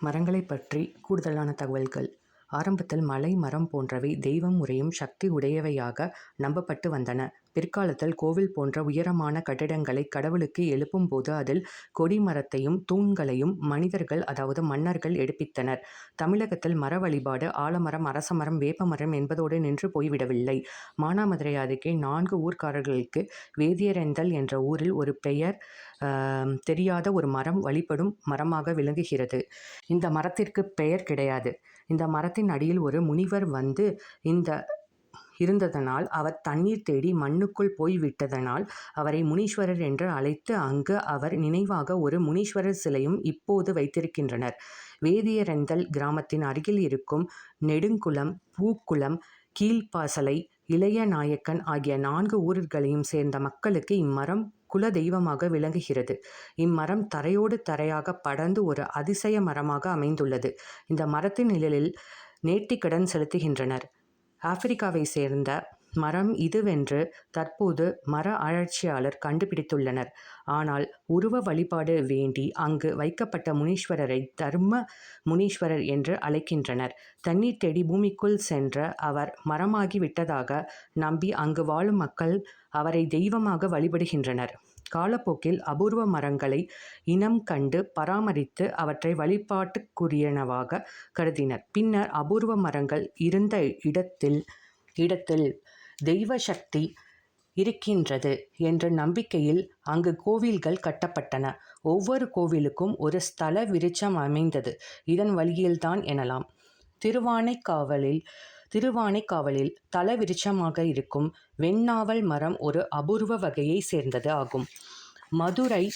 மரங்களை பற்றி கூடுதலான தகவல்கள். ஆரம்பத்தில் மலை மரம் போன்றவை தெய்வம் உறையும் சக்தி உடையவையாக நம்பப்பட்டு வந்தன. பிற்காலத்தில் கோவில் போன்ற உயரமான கட்டிடங்களை கடவுளுக்கு எழுப்பும் போது அதில் கொடிமரத்தையும் தூண்களையும் மனிதர்கள் அதாவது மன்னர்கள் எடுப்பித்தனர். தமிழகத்தில் மர வழிபாடு ஆலமரம் அரசமரம் வேப்பமரம் என்பதோடு நின்று போய்விடவில்லை. மானாமதுரை அருகே நான்கு ஊர்க்காரர்களுக்கு வேதியரெந்தல் என்ற ஊரில் ஒரு பெயர் தெரியாத ஒரு மரம் வழிபடும் மரமாக விளங்குகிறது. இந்த மரத்திற்கு பெயர் கிடையாது. இந்த மரத்தின் அடியில் ஒரு முனிவர் வந்து இந்த இருந்ததனால் அவர் தண்ணீர் தேடி மண்ணுக்குள் போய் விட்டதனால் அவரை முனீஸ்வரர் என்று அழைத்து அங்கு அவர் நினைவாக ஒரு முனீஸ்வரர் சிலையும் இப்போது வைத்திருக்கின்றனர். வேதியரெந்தல் கிராமத்தின் அருகில் இருக்கும் நெடுங்குளம் பூக்குளம் கீழ்ப்பாசலை இளையநாயக்கன் ஆகிய நான்கு ஊர்களையும் சேர்ந்த மக்களுக்கு இம்மரம் குல தெய்வமாக விளங்குகிறது. இம்மரம் தரையோடு தரையாக படர்ந்து ஒரு அதிசய மரமாக அமைந்துள்ளது. இந்த மரத்தின் நிழலில் நேர்த்திக்கடன் செலுத்துகின்றனர். ஆப்பிரிக்காவை சேர்ந்த மரம் இதுவென்று தற்போது மர ஆராய்ச்சியாளர் கண்டுபிடித்துள்ளனர். ஆனால் உருவ வழிபாடு வேண்டி அங்கு வைக்கப்பட்ட முனீஸ்வரரை தர்ம முனீஸ்வரர் என்று அழைக்கின்றனர். தண்ணீர் தேடி பூமிக்குள் சென்ற அவர் மரமாகி விட்டதாக நம்பி அங்கு வாழும் மக்கள் அவரை தெய்வமாக வழிபடுகின்றனர். காலப்போக்கில் அபூர்வ மரங்களை இனம் கண்டு பராமரித்து அவற்றை வழிபாட்டுக்குரியனவாக கருதினர். பின்னர் அபூர்வ மரங்கள் இருந்த இடத்தில் இடத்தில் தெய்வ சக்தி இருக்கின்றது என்ற நம்பிக்கையில் அங்கு கோவில்கள் கட்டப்பட்டன. ஒவ்வொரு கோவிலுக்கும் ஒரு ஸ்தல விருட்சம் அமைந்தது. இதன் வழியில்தான் எனலாம். திருவானைக்காவலில் திருவானைக்காவலில் தல விருட்சமாக இருக்கும் வெண்ணாவல் மரம் ஒரு அபூர்வ வகையை சேர்ந்தது ஆகும். மதுரை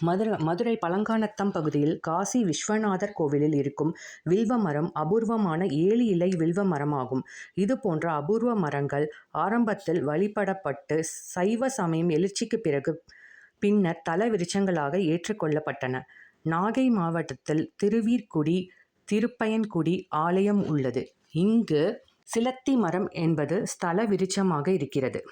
மதுரை பழங்காநத்தம் பகுதியில் காசி விஸ்வநாதர் கோவிலில் இருக்கும் வில்வ மரம் அபூர்வமான ஏழு இலை வில்வ மரமாகும். இது போன்ற அபூர்வ மரங்கள் ஆரம்பத்தில் வழிபடப்பட்டு சைவ சமயம் எழுச்சிக்குப் பிறகு பின்னர் தல விருட்சங்களாக ஏற்றுக்கொள்ளப்பட்டன நாகை மாவட்டத்தில் திருவீர்குடி திருப்பயன்குடி ஆலயம் உள்ளது. இங்கு சிலத்தி மரம் என்பது ஸ்தல விருட்சமாக இருக்கிறது.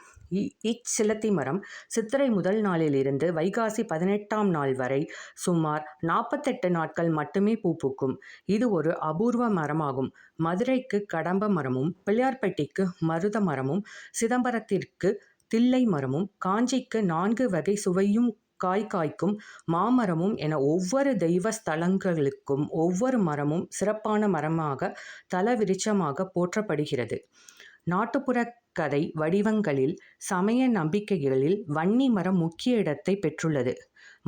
இச்சிலத்தி மரம் சித்திரை முதல் நாளிலிருந்து வைகாசி பதினெட்டாம் நாள் வரை சுமார் நாற்பத்தெட்டு நாட்கள் மட்டுமே பூ பூக்கும். இது ஒரு அபூர்வ மரமாகும். மதுரைக்கு கடம்ப மரமும் பிள்ளையார்பட்டிக்கு மருத மரமும் சிதம்பரத்திற்கு தில்லை மரமும் காஞ்சிக்கு நான்கு வகை சுவையும் காய் காய்க்கும் மாமரமும் என ஒவ்வொரு தெய்வ ஸ்தலங்களுக்கும் ஒவ்வொரு மரமும் சிறப்பான மரமாக தல விருட்சமாக போற்றப்படுகிறது. நாட்டுப்புறக் கதை வடிவங்களில் சமய நம்பிக்கைகளில் வன்னி மரம் முக்கிய இடத்தை பெற்றுள்ளது.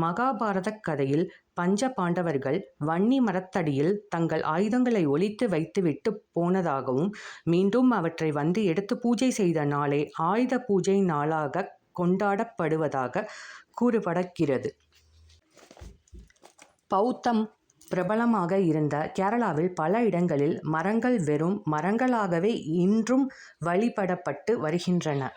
மகாபாரதக் கதையில் பஞ்ச பாண்டவர்கள் வன்னி மரத்தடியில் தங்கள் ஆயுதங்களை ஒளித்து வைத்துவிட்டுப் போனதாகவும் மீண்டும் அவற்றை வந்து எடுத்து பூஜை செய்த நாளே ஆயுத பூஜை நாளாகக் கொண்டாடப்படுவதாக கூறப்படுகிறது. பௌத்தம் பிரபலமாக இருந்த கேரளாவில் பல இடங்களில் மரங்கள் வெறும் மரங்களாகவே இன்றும் வழிபடப்பட்டு வருகின்றன.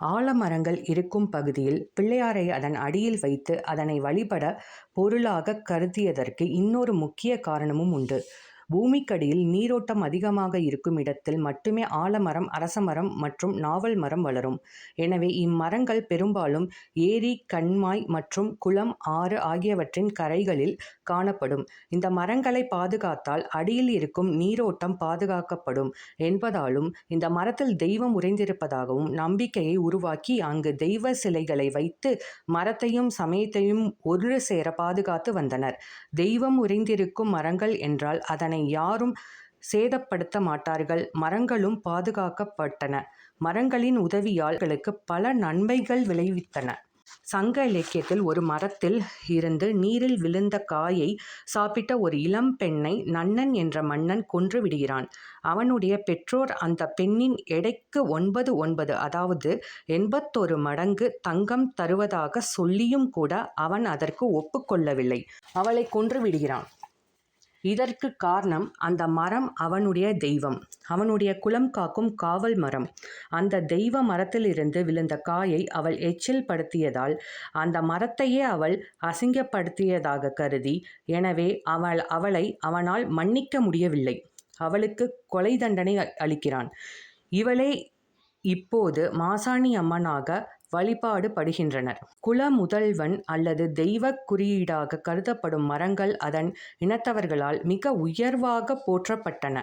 ஆலமரங்கள் இருக்கும் பகுதியில் பிள்ளையாரை அதன் அடியில் வைத்து அதனை வழிபட பொருளாகக் கருதியதற்கு இன்னொரு முக்கிய காரணமும் உண்டு. பூமிக்கடியில் நீரோட்டம் அதிகமாக இருக்கும் இடத்தில் மட்டுமே ஆலமரம் அரசமரம் மற்றும் நாவல் மரம் வளரும். எனவே இம்மரங்கள் பெரும்பாலும் ஏரி கண்மாய் மற்றும் குளம் ஆறு ஆகியவற்றின் கரைகளில் காணப்படும். இந்த மரங்களை பாதுகாத்தால் அடியில் இருக்கும் நீரோட்டம் பாதுகாக்கப்படும் என்பதாலும் இந்த மரத்தில் தெய்வம் உறைந்திருப்பதாகவும் நம்பிக்கையை உருவாக்கி அங்கு தெய்வ சிலைகளை வைத்து மரத்தையும் சமயத்தையும் ஒரு சேர பாதுகாத்து வந்தனர். தெய்வம் உறைந்திருக்கும் மரங்கள் என்றால் அதனை யாரும் சேதப்படுத்த மாட்டார்கள். மரங்களும் பாதுகாக்கப்பட்டன. மரங்களின் உதவியாளர்களுக்கு பல நன்மைகள் விளைவித்தன. சங்க இலக்கியத்தில் ஒரு மரத்தில் இருந்து நீரில் விழுந்த காயை சாப்பிட்ட ஒரு இளம் பெண்ணை நன்னன் என்ற மன்னன் கொன்று விடுகிறான். அவனுடைய பெற்றோர் அந்த பெண்ணின் எடைக்கு ஒன்பது ஒன்பது அதாவது எண்பத்தொரு மடங்கு தங்கம் தருவதாக சொல்லியும் கூட அவன் அதற்கு ஒப்புக்கொள்ளவில்லை அவளை கொன்று விடுகிறான். இதற்குக் காரணம் அந்த மரம் அவனுடைய தெய்வம். அவனுடைய குலம் காக்கும் காவல் மரம். அந்த தெய்வ மரத்திலிருந்து விழுந்த காயை அவள் எச்சில் படுத்தியதால் அந்த மரத்தையே அவள் அசிங்கப்படுத்தியதாகக் கருதி எனவே அவள் அவளை அவனால் மன்னிக்க முடியவில்லை. அவளுக்கு கொலை தண்டனை அளிக்கிறான். இவளே இப்போது மாசாணி அம்மனாக வழிபாடு படுகின்றனர் குல முதல்வன் அல்லது தெய்வ குறியீடாக கருதப்படும் மரங்கள் அதன் இனத்தவர்களால் மிக உயர்வாக போற்றப்பட்டன.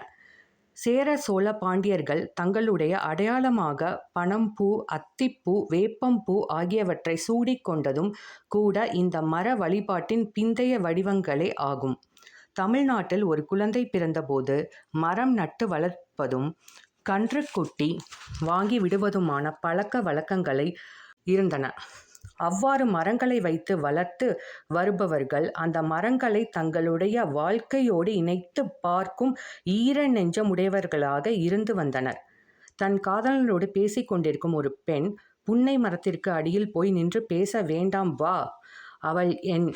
சேர சோழ பாண்டியர்கள் தங்களுடைய அடையாளமாக பனம்பூ அத்திப்பூ வேப்பம்பூ ஆகியவற்றை சூடிக்கொண்டதும் கூட இந்த மர வழிபாட்டின் பிந்தைய வடிவங்களே ஆகும். தமிழ்நாட்டில் ஒரு குழந்தை பிறந்தபோது மரம் நட்டு வளர்ப்பதும் கன்றுக்குட்டி வாங்கி விடுவதுமான பழக்க வழக்கங்களை இருந்தன. அவ்வாறு மரங்களை வைத்து வளர்த்து வருபவர்கள் அந்த மரங்களை தங்களுடைய வாழ்க்கையோடு இணைத்து பார்க்கும் ஈர நெஞ்சமுடையவர்களாக இருந்து வந்தனர். தன் காதலனோடு பேசிக்கொண்டிருக்கும் ஒரு பெண் புன்னை மரத்திற்கு அடியில் போய் நின்று பேச வேண்டாம் வா. அவள் என்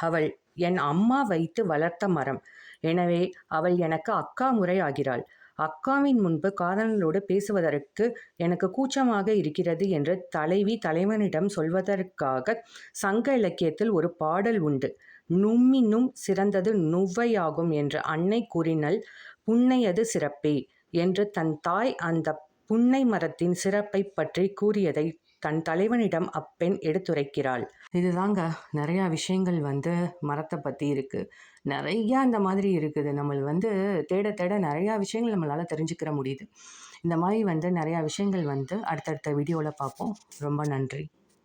அவள் என் அம்மா வைத்து வளர்த்த மரம். எனவே அவள் எனக்கு அக்கா முறை ஆகிறாள். அக்காவின் முன்பு காதலனோடு பேசுவதற்கு எனக்கு கூச்சமாக இருக்கிறது என்று தலைவி தலைவனிடம் சொல்வதற்காக சங்க இலக்கியத்தில் ஒரு பாடல் உண்டு. நும்மினும் சிறந்தது நுவ்வையாகும் என்று அன்னை கூறினல் புன்னையது சிறப்பே என்று தன் தாய் அந்த புன்னை மரத்தின் சிறப்பை பற்றி கூறியதை தன் தலைவனிடம் அப்பெண் எடுத்துரைக்கிறாள். இதுதாங்க நிறையா விஷயங்கள் வந்து மரத்தை பற்றி இருக்குது நிறையா இந்த மாதிரி இருக்குது. நம்ம வந்து தேட தேட நிறையா விஷயங்கள் நம்மளால் தெரிஞ்சுக்கிற முடியுது. இந்த மாதிரி வந்து நிறையா விஷயங்கள் வந்து அடுத்தடுத்த வீடியோவில் பார்ப்போம். ரொம்ப நன்றி.